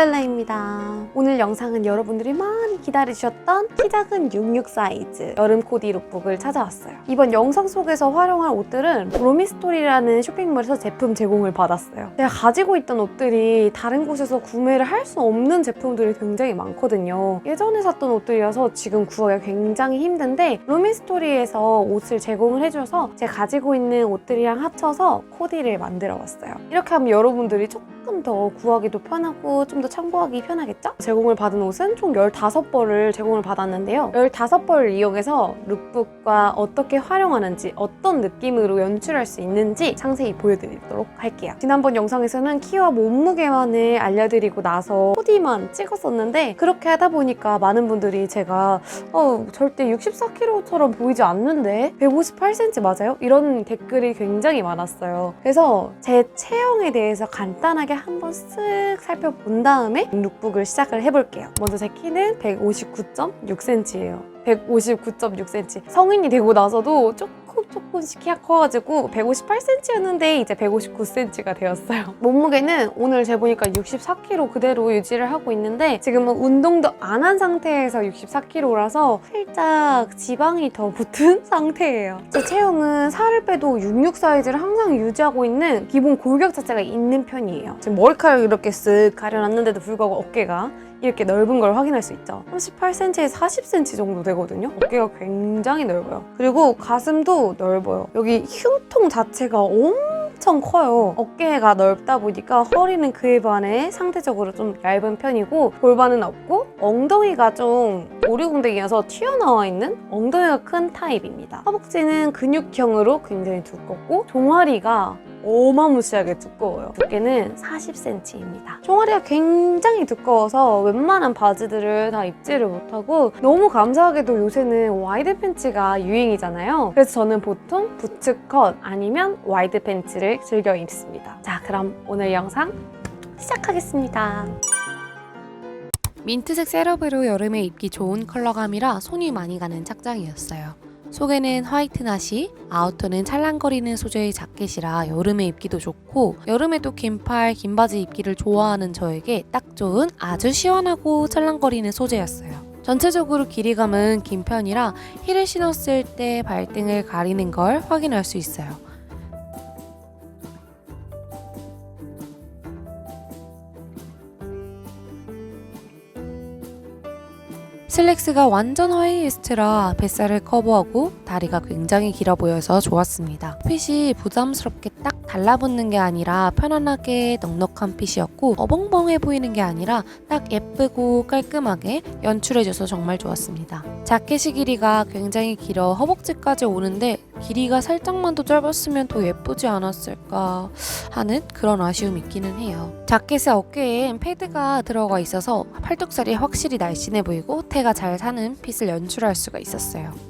랄랄라입니다. 오늘 영상은 여러분들이 많이 기다리셨던 키 작은 66 사이즈 여름 코디 룩북을 찾아왔어요. 이번 영상 속에서 활용할 옷들은 로미스토리라는 쇼핑몰에서 제품 제공을 받았어요. 제가 가지고 있던 옷들이 다른 곳에서 구매를 할 수 없는 제품들이 굉장히 많거든요. 예전에 샀던 옷들이라서 지금 구하기가 굉장히 힘든데 로미스토리에서 옷을 제공을 해줘서 제가 가지고 있는 옷들이랑 합쳐서 코디를 만들어 봤어요. 이렇게 하면 여러분들이 조금 더 구하기도 편하고 좀 더 참고하기 편하겠죠? 제공을 받은 옷은 총 15벌을 제공을 받았는데요. 15벌을 이용해서 룩북과 어떻게 활용하는지 어떤 느낌으로 연출할 수 있는지 상세히 보여드리도록 할게요. 지난번 영상에서는 키와 몸무게만을 알려드리고 나서 코디만 찍었었는데 그렇게 하다 보니까 많은 분들이 제가 어, 절대 64kg처럼 보이지 않는데 158cm 맞아요? 이런 댓글이 굉장히 많았어요. 그래서 제 체형에 대해서 간단하게 한번 쓱 살펴본 다음에 룩북을 시작을 해볼게요. 먼저 제 키는 159.6cm예요. 159.6cm. 성인이 되고 나서도 조금 조금씩 키가 커가지고 158cm였는데 이제 159cm가 되었어요. 몸무게는 오늘 재보니까 64kg 그대로 유지를 하고 있는데 지금은 운동도 안 한 상태에서 64kg라서 살짝 지방이 더 붙은 상태예요. 제 체형은 살을 빼도 66 사이즈를 항상 유지하고 있는 기본 골격 자체가 있는 편이에요. 지금 머리카락 이렇게 쓱 가려놨는데도 불구하고 어깨가 이렇게 넓은 걸 확인할 수 있죠. 38cm에서 40cm 정도 되거든요. 어깨가 굉장히 넓어요. 그리고 가슴도 넓어요. 여기 흉통 자체가 엄청 커요. 어깨가 넓다 보니까 허리는 그에 반해 상대적으로 좀 얇은 편이고 골반은 없고 엉덩이가 좀 오리궁뎅이여서 튀어나와 있는 엉덩이가 큰 타입입니다. 허벅지는 근육형으로 굉장히 두껍고 종아리가 어마무시하게 두꺼워요. 두께는 40cm입니다. 종아리가 굉장히 두꺼워서 웬만한 바지들을 다 입지를 못하고 너무 감사하게도 요새는 와이드 팬츠가 유행이잖아요. 그래서 저는 보통 부츠컷 아니면 와이드 팬츠를 즐겨 입습니다. 자, 그럼 오늘 영상 시작하겠습니다. 민트색 셋업으로 여름에 입기 좋은 컬러감이라 손이 많이 가는 착장이었어요. 속에는 화이트 나시, 아우터는 찰랑거리는 소재의 자켓이라 여름에 입기도 좋고 여름에도 긴팔, 긴 바지 입기를 좋아하는 저에게 딱 좋은 아주 시원하고 찰랑거리는 소재였어요. 전체적으로 길이감은 긴 편이라 힐을 신었을 때 발등을 가리는 걸 확인할 수 있어요. 슬랙스가 완전 하이웨스트라 뱃살을 커버하고 다리가 굉장히 길어 보여서 좋았습니다. 핏이 부담스럽게 딱 달라붙는 게 아니라 편안하게 넉넉한 핏이었고 어벙벙해 보이는 게 아니라 딱 예쁘고 깔끔하게 연출해줘서 정말 좋았습니다. 자켓이 길이가 굉장히 길어 허벅지까지 오는데 길이가 살짝만 더 짧았으면 더 예쁘지 않았을까 하는 그런 아쉬움이 있기는 해요. 자켓의 어깨엔 패드가 들어가 있어서 팔뚝살이 확실히 날씬해 보이고 태가 잘 사는 핏을 연출할 수가 있었어요.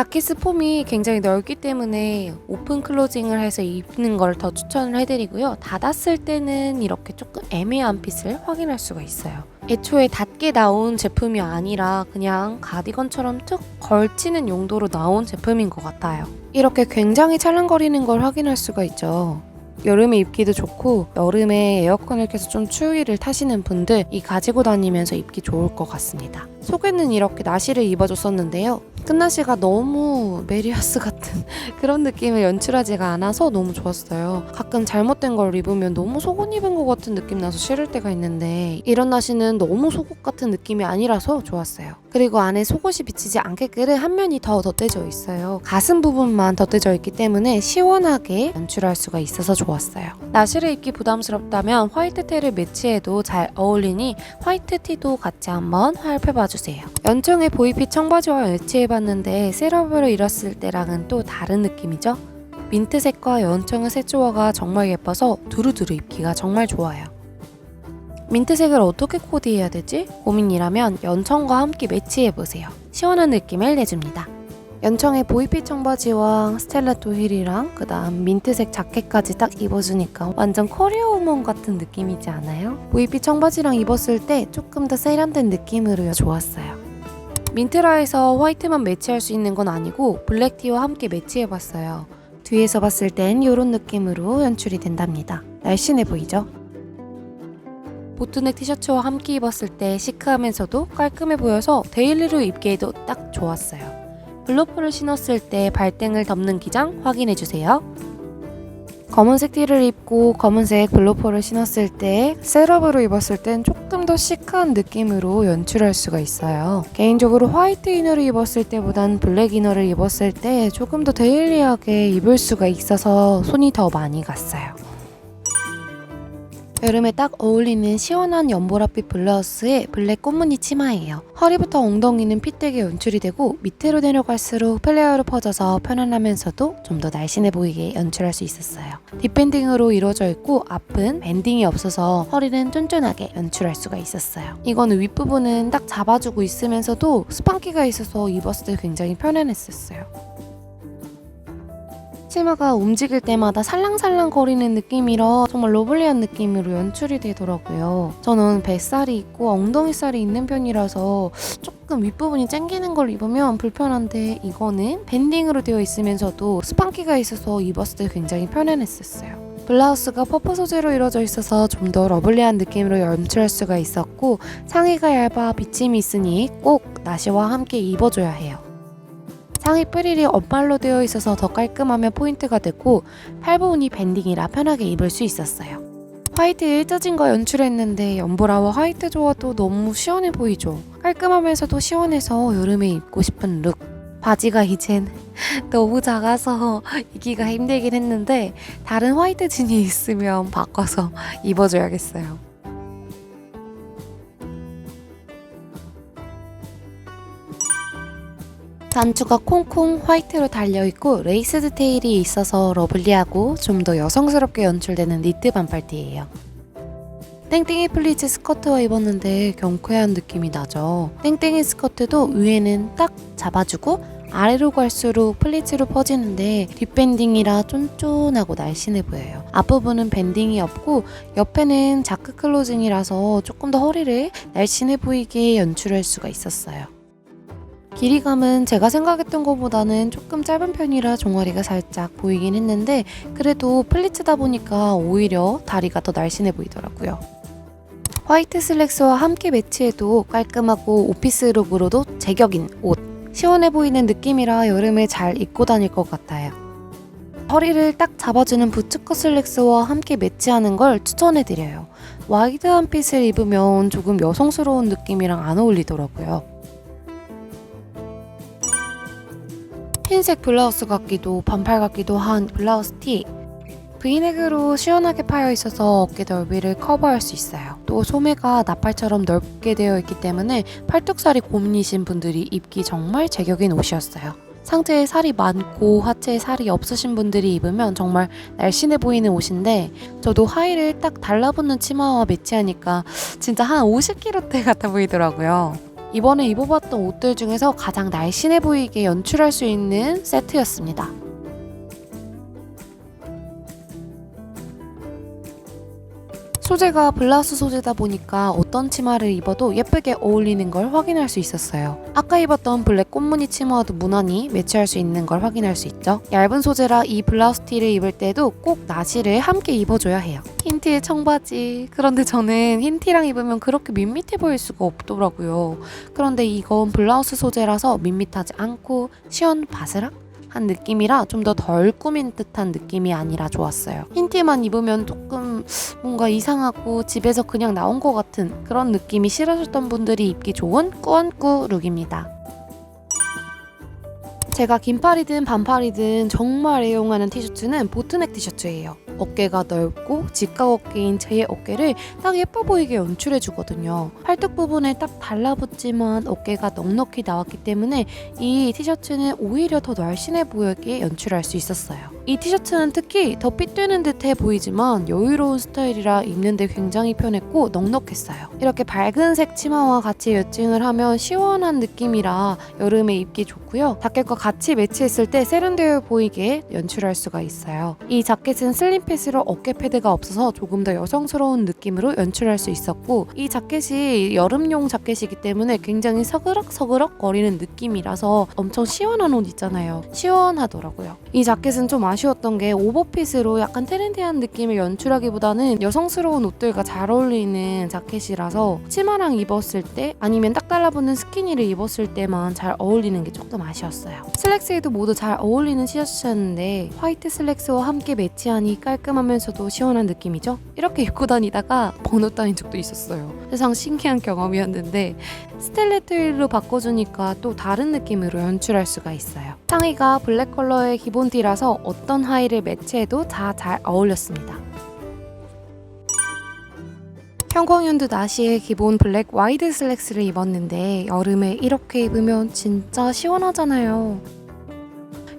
자켓 폼이 굉장히 넓기 때문에 오픈 클로징을 해서 입는 걸 더 추천을 해드리고요. 닫았을 때는 이렇게 조금 애매한 핏을 확인할 수가 있어요. 애초에 닫게 나온 제품이 아니라 그냥 가디건처럼 툭 걸치는 용도로 나온 제품인 것 같아요. 이렇게 굉장히 찰랑거리는 걸 확인할 수가 있죠. 여름에 입기도 좋고 여름에 에어컨을 켜서 좀 추위를 타시는 분들 이 가지고 다니면서 입기 좋을 것 같습니다. 속에는 이렇게 나시를 입어줬었는데요. 끝나시가 너무 메리아스 같은 그런 느낌을 연출하지가 않아서 너무 좋았어요. 가끔 잘못된 걸 입으면 너무 속옷 입은 것 같은 느낌 나서 싫을 때가 있는데 이런 나시는 너무 속옷 같은 느낌이 아니라서 좋았어요. 그리고 안에 속옷이 비치지 않게끔 한 면이 더 덧대져 있어요. 가슴 부분만 덧대져 있기 때문에 시원하게 연출할 수가 있어서 좋았어요. 나시를 입기 부담스럽다면 화이트 테를 매치해도 잘 어울리니 화이트 티도 같이 한번 살펴봐주세요. 연청의 보이핏 청바지와 매치해봤는데 셋업으로 입었을 때랑은 또 다른 느낌이죠? 민트색과 연청의 색조화가 정말 예뻐서 두루두루 입기가 정말 좋아요. 민트색을 어떻게 코디해야 되지? 고민이라면 연청과 함께 매치해보세요. 시원한 느낌을 내줍니다. 연청의 보이핏 청바지와 스텔라토 힐이랑 그 다음 민트색 자켓까지 딱 입어주니까 완전 커리어 우먼 같은 느낌이지 않아요? 보이핏 청바지랑 입었을 때 조금 더 세련된 느낌으로 좋았어요. 민트라에서 화이트만 매치할 수 있는 건 아니고 블랙티와 함께 매치해봤어요. 뒤에서 봤을 땐 이런 느낌으로 연출이 된답니다. 날씬해 보이죠? 보트넥 티셔츠와 함께 입었을 때 시크하면서도 깔끔해 보여서 데일리로 입기에도 딱 좋았어요. 블로퍼를 신었을 때 발등을 덮는 기장 확인해주세요. 검은색 티를 입고 검은색 블로퍼를 신었을 때 셋업으로 입었을 땐 조금 더 시크한 느낌으로 연출할 수가 있어요. 개인적으로 화이트 이너를 입었을 때보단 블랙 이너를 입었을 때 조금 더 데일리하게 입을 수가 있어서 손이 더 많이 갔어요. 여름에 딱 어울리는 시원한 연보라빛 블라우스에 블랙 꽃무늬 치마예요. 허리부터 엉덩이는 핏되게 연출이 되고 밑으로 내려갈수록 플레어로 퍼져서 편안하면서도 좀 더 날씬해 보이게 연출할 수 있었어요. 뒷밴딩으로 이루어져 있고 앞은 밴딩이 없어서 허리는 쫀쫀하게 연출할 수가 있었어요. 이거는 윗부분은 딱 잡아주고 있으면서도 스판기가 있어서 입었을 때 굉장히 편안했었어요. 치마가 움직일 때마다 살랑살랑 거리는 느낌이라 정말 러블리한 느낌으로 연출이 되더라고요. 저는 뱃살이 있고 엉덩이살이 있는 편이라서 조금 윗부분이 쨍기는 걸 입으면 불편한데 이거는 밴딩으로 되어 있으면서도 스판기가 있어서 입었을 때 굉장히 편안했었어요. 블라우스가 퍼프 소재로 이루어져 있어서 좀 더 러블리한 느낌으로 연출할 수가 있었고 상의가 얇아 비침이 있으니 꼭 나시와 함께 입어줘야 해요. 상의 프릴이 언발로 되어 있어서 더 깔끔하면 포인트가 되고 팔 부분이 밴딩이라 편하게 입을 수 있었어요. 화이트 일자진 거 연출했는데 연보라와 화이트 조화도 너무 시원해 보이죠? 깔끔하면서도 시원해서 여름에 입고 싶은 룩. 바지가 이젠 너무 작아서 입기가 힘들긴 했는데 다른 화이트 진이 있으면 바꿔서 입어줘야겠어요. 단추가 콩콩 화이트로 달려있고 레이스 디테일이 있어서 러블리하고 좀 더 여성스럽게 연출되는 니트 반팔티예요. 땡땡이 플리츠 스커트와 입었는데 경쾌한 느낌이 나죠. 땡땡이 스커트도 위에는 딱 잡아주고 아래로 갈수록 플리츠로 퍼지는데 뒷밴딩이라 쫀쫀하고 날씬해 보여요. 앞부분은 밴딩이 없고 옆에는 자크 클로징이라서 조금 더 허리를 날씬해 보이게 연출할 수가 있었어요. 길이감은 제가 생각했던 것보다는 조금 짧은 편이라 종아리가 살짝 보이긴 했는데 그래도 플리츠다 보니까 오히려 다리가 더 날씬해 보이더라고요. 화이트 슬랙스와 함께 매치해도 깔끔하고 오피스룩으로도 제격인 옷. 시원해 보이는 느낌이라 여름에 잘 입고 다닐 것 같아요. 허리를 딱 잡아주는 부츠컷 슬랙스와 함께 매치하는 걸 추천해드려요. 와이드한 핏을 입으면 조금 여성스러운 느낌이랑 안 어울리더라고요. 흰색 블라우스 같기도 반팔 같기도 한 블라우스 티. 브이넥으로 시원하게 파여 있어서 어깨 넓이를 커버할 수 있어요. 또 소매가 나팔처럼 넓게 되어 있기 때문에 팔뚝살이 고민이신 분들이 입기 정말 제격인 옷이었어요. 상체에 살이 많고 하체에 살이 없으신 분들이 입으면 정말 날씬해 보이는 옷인데 저도 하의를 딱 달라붙는 치마와 매치하니까 진짜 한 50kg대 같아 보이더라고요. 이번에 입어봤던 옷들 중에서 가장 날씬해 보이게 연출할 수 있는 세트였습니다. 소재가 블라우스 소재다 보니까 어떤 치마를 입어도 예쁘게 어울리는 걸 확인할 수 있었어요. 아까 입었던 블랙 꽃무늬 치마와도 무난히 매치할 수 있는 걸 확인할 수 있죠. 얇은 소재라 이 블라우스 티를 입을 때도 꼭 나시를 함께 입어줘야 해요. 흰티의 청바지. 그런데 저는 흰티랑 입으면 그렇게 밋밋해 보일 수가 없더라고요. 그런데 이건 블라우스 소재라서 밋밋하지 않고 시원 바스락? 한 느낌이라 좀 더 덜 꾸민 듯한 느낌이 아니라 좋았어요. 흰티만 입으면 조금 뭔가 이상하고 집에서 그냥 나온 것 같은 그런 느낌이 싫으셨던 분들이 입기 좋은 꾸안꾸 룩입니다. 제가 긴팔이든 반팔이든 정말 애용하는 티셔츠는 보트넥 티셔츠예요. 어깨가 넓고 직각 어깨인 제 어깨를 딱 예뻐 보이게 연출해 주거든요. 팔뚝 부분에 딱 달라붙지만 어깨가 넉넉히 나왔기 때문에 이 티셔츠는 오히려 더 날씬해 보이게 연출할 수 있었어요. 이 티셔츠는 특히 더 핏되는 듯해 보이지만 여유로운 스타일이라 입는데 굉장히 편했고 넉넉했어요. 이렇게 밝은 색 치마와 같이 매칭을 하면 시원한 느낌이라 여름에 입기 좋고요. 자켓과 같이 매치했을 때 세련되어 보이게 연출할 수가 있어요. 이 자켓은 슬림 핏으로 어깨 패드가 없어서 조금 더 여성스러운 느낌으로 연출할 수 있었고 이 자켓이 여름용 자켓이기 때문에 굉장히 서그럭서그럭 거리는 느낌이라서 엄청 시원한 옷 있잖아요. 시원하더라고요. 이 자켓은 좀 아쉬 아쉬웠던 게 오버핏으로 약간 트렌디한 느낌을 연출하기보다는 여성스러운 옷들과 잘 어울리는 자켓이라서 치마랑 입었을 때 아니면 딱 달라붙는 스키니를 입었을 때만 잘 어울리는 게 조금 아쉬웠어요. 슬랙스에도 모두 잘 어울리는 티셔츠였는데 화이트 슬랙스와 함께 매치하니 깔끔 하면서도 시원한 느낌이죠? 이렇게 입고 다니다가 번호 따인 적도 있었어요. 세상 신기한 경험이었는데 스텔레트로 바꿔주니까 또 다른 느낌으로 연출할 수가 있어요. 상의가 블랙 컬러의 기본 티라서 어떤 하의를 매치해도 다 잘 어울렸습니다. 형광연두 나시의 기본 블랙 와이드 슬랙스를 입었는데 여름에 이렇게 입으면 진짜 시원하잖아요.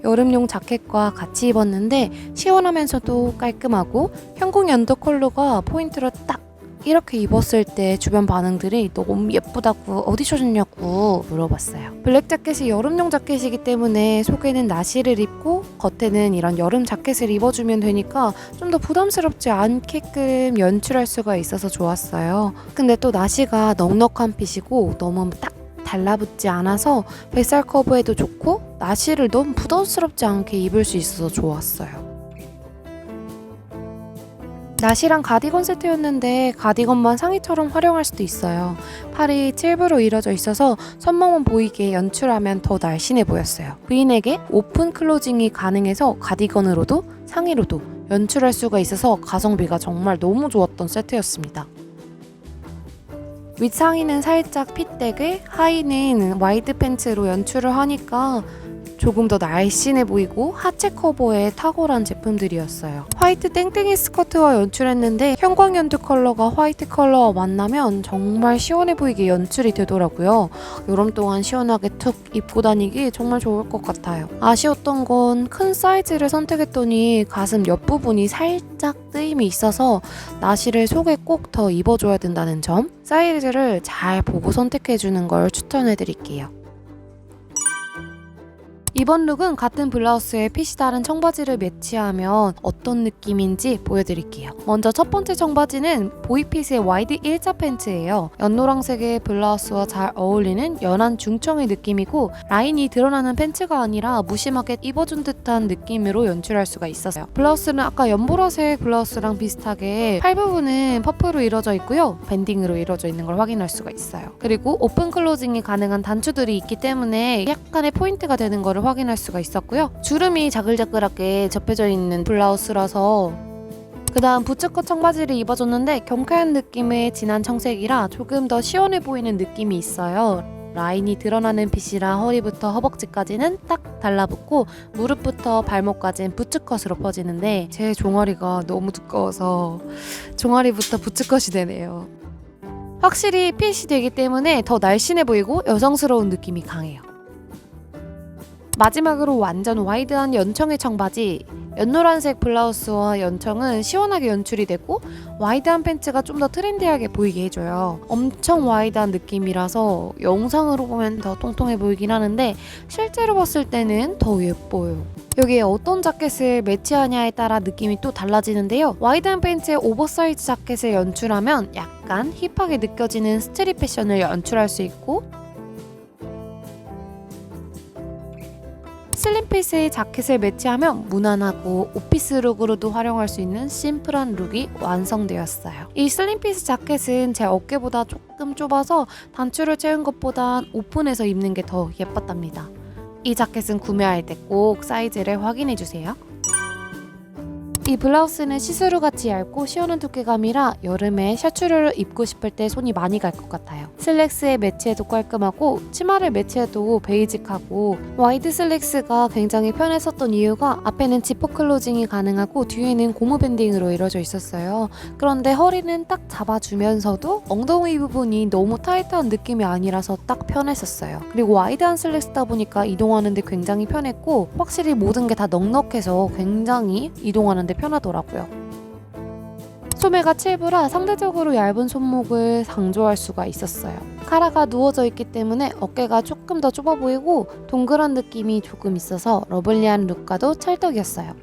여름용 자켓과 같이 입었는데 시원하면서도 깔끔하고 형광연두 컬러가 포인트로 딱 이렇게 입었을 때 주변 반응들이 너무 예쁘다고 어디서 줬냐고 물어봤어요. 블랙 자켓이 여름용 자켓이기 때문에 속에는 나시를 입고 겉에는 이런 여름 자켓을 입어주면 되니까 좀 더 부담스럽지 않게끔 연출할 수가 있어서 좋았어요. 근데 또 나시가 넉넉한 핏이고 너무 딱 달라붙지 않아서 뱃살 커브에도 좋고 나시를 너무 부담스럽지 않게 입을 수 있어서 좋았어요. 나시랑 가디건 세트였는데 가디건만 상의처럼 활용할 수도 있어요. 팔이 칠부로 이뤄져 있어서 선망만 보이게 연출하면 더 날씬해 보였어요. 부인에게 오픈 클로징이 가능해서 가디건으로도 상의로도 연출할 수가 있어서 가성비가 정말 너무 좋았던 세트였습니다. 윗상의는 살짝 핏되게 하의는 와이드 팬츠로 연출을 하니까 조금 더 날씬해 보이고 하체 커버에 탁월한 제품들이었어요. 화이트 땡땡이 스커트와 연출했는데 형광 연두 컬러가 화이트 컬러와 만나면 정말 시원해 보이게 연출이 되더라고요. 여름 동안 시원하게 툭 입고 다니기 정말 좋을 것 같아요. 아쉬웠던 건 큰 사이즈를 선택했더니 가슴 옆부분이 살짝 뜨임이 있어서 나시를 속에 꼭 더 입어줘야 된다는 점 사이즈를 잘 보고 선택해주는 걸 추천해드릴게요. 이번 룩은 같은 블라우스에 핏이 다른 청바지를 매치하면 어떤 느낌인지 보여드릴게요. 먼저 첫 번째 청바지는 보이핏의 와이드 일자 팬츠예요. 연노랑색의 블라우스와 잘 어울리는 연한 중청의 느낌이고 라인이 드러나는 팬츠가 아니라 무심하게 입어준 듯한 느낌으로 연출할 수가 있었어요. 블라우스는 아까 연보라색 블라우스랑 비슷하게 팔 부분은 퍼프로 이루어져 있고요. 밴딩으로 이루어져 있는 걸 확인할 수가 있어요. 그리고 오픈 클로징이 가능한 단추들이 있기 때문에 약간의 포인트가 되는 거를 확 인할 수가 있었고요. 주름이 자글자글하게 접혀져 있는 블라우스라서 그 다음 부츠컷 청바지를 입어줬는데 경쾌한 느낌의 진한 청색이라 조금 더 시원해 보이는 느낌이 있어요. 라인이 드러나는 핏이라 허리부터 허벅지까지는 딱 달라붙고 무릎부터 발목까지는 부츠컷으로 퍼지는데 제 종아리가 너무 두꺼워서 종아리부터 부츠컷이 되네요. 확실히 핏이 되기 때문에 더 날씬해 보이고 여성스러운 느낌이 강해요. 마지막으로 완전 와이드한 연청의 청바지 연노란색 블라우스와 연청은 시원하게 연출이 되고 와이드한 팬츠가 좀 더 트렌디하게 보이게 해줘요. 엄청 와이드한 느낌이라서 영상으로 보면 더 통통해 보이긴 하는데 실제로 봤을 때는 더 예뻐요. 여기에 어떤 자켓을 매치하냐에 따라 느낌이 또 달라지는데요. 와이드한 팬츠에 오버사이즈 자켓을 연출하면 약간 힙하게 느껴지는 스트릿 패션을 연출할 수 있고 슬림핏의 자켓을 매치하면 무난하고 오피스 룩으로도 활용할 수 있는 심플한 룩이 완성되었어요. 이 슬림핏 자켓은 제 어깨보다 조금 좁아서 단추를 채운 것보단 오픈해서 입는 게 더 예뻤답니다. 이 자켓은 구매할 때 꼭 사이즈를 확인해 주세요. 이 블라우스는 시스루 같이 얇고 시원한 두께감이라 여름에 셔츠를 입고 싶을 때 손이 많이 갈 것 같아요. 슬랙스에 매치해도 깔끔하고 치마를 매치해도 베이직하고 와이드 슬랙스가 굉장히 편했었던 이유가 앞에는 지퍼 클로징이 가능하고 뒤에는 고무 밴딩으로 이루어져 있었어요. 그런데 허리는 딱 잡아주면서도 엉덩이 부분이 너무 타이트한 느낌이 아니라서 딱 편했었어요. 그리고 와이드한 슬랙스다 보니까 이동하는데 굉장히 편했고 확실히 모든 게 다 넉넉해서 굉장히 이동하는데 편하더라고요. 소매가 7부라 상대적으로 얇은 손목을 강조할 수가 있었어요. 카라가 누워져 있기 때문에 어깨가 조금 더 좁아 보이고 동그란 느낌이 조금 있어서 러블리한 룩과도 찰떡이었어요.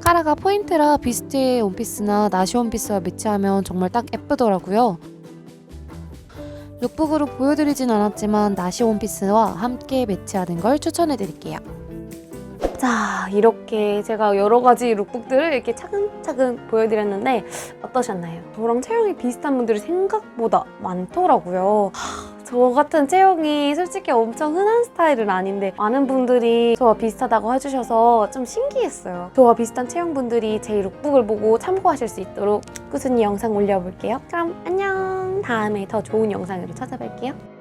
카라가 포인트라 비스트의 원피스나 나시 원피스와 매치하면 정말 딱 예쁘더라고요. 룩북으로 보여드리진 않았지만 나시 원피스와 함께 매치하는 걸 추천해드릴게요. 자, 이렇게 제가 여러 가지 룩북들을 이렇게 차근차근 보여드렸는데 어떠셨나요? 저랑 체형이 비슷한 분들이 생각보다 많더라고요. 하, 저 같은 체형이 솔직히 엄청 흔한 스타일은 아닌데 많은 분들이 저와 비슷하다고 해주셔서 좀 신기했어요. 저와 비슷한 체형분들이 제 룩북을 보고 참고하실 수 있도록 꾸준히 영상 올려볼게요. 그럼 안녕! 다음에 더 좋은 영상으로 찾아뵐게요.